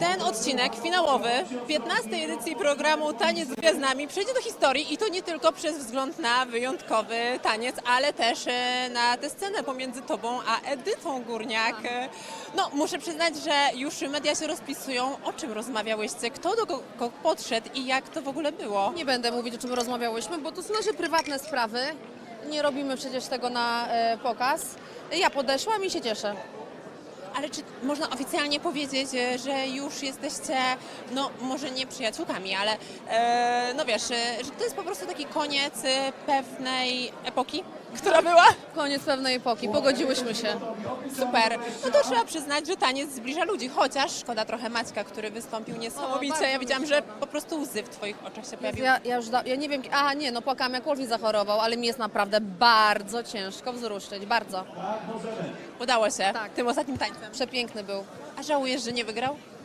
Ten odcinek finałowy 15 edycji programu Taniec z Gwiazdami przejdzie do historii i to nie tylko przez wzgląd na wyjątkowy taniec, ale też e, na tę scenę pomiędzy tobą a Edytą Górniak. No, muszę przyznać, że już media się rozpisują, o czym rozmawiałyście, kto do kogo podszedł i jak to w ogóle było. Nie będę mówić, o czym rozmawiałyśmy, bo to są nasze prywatne sprawy. Nie robimy przecież tego na e, pokaz. Ja podeszłam i się cieszę. Ale czy można oficjalnie powiedzieć, e, że już jesteście, no może nie przyjaciółkami, ale e, no wiesz, e, że to jest po prostu taki koniec e, pewnej epoki, która była? Koniec pewnej epoki, pogodziłyśmy się. Super. No to trzeba przyznać, że taniec zbliża ludzi, chociaż szkoda trochę Maćka, który wystąpił niesamowicie. bardzo Ja widziałam, że po prostu łzy w twoich oczach się pojawiły. Ja, ja już da, ja nie wiem, aha nie, no płakałam jak Wolfi zachorował, ale mi jest naprawdę bardzo ciężko wzruszyć, bardzo. Udało się Tak. tym ostatnim tańcem. Przepiękny był. A żałujesz, że nie wygrał?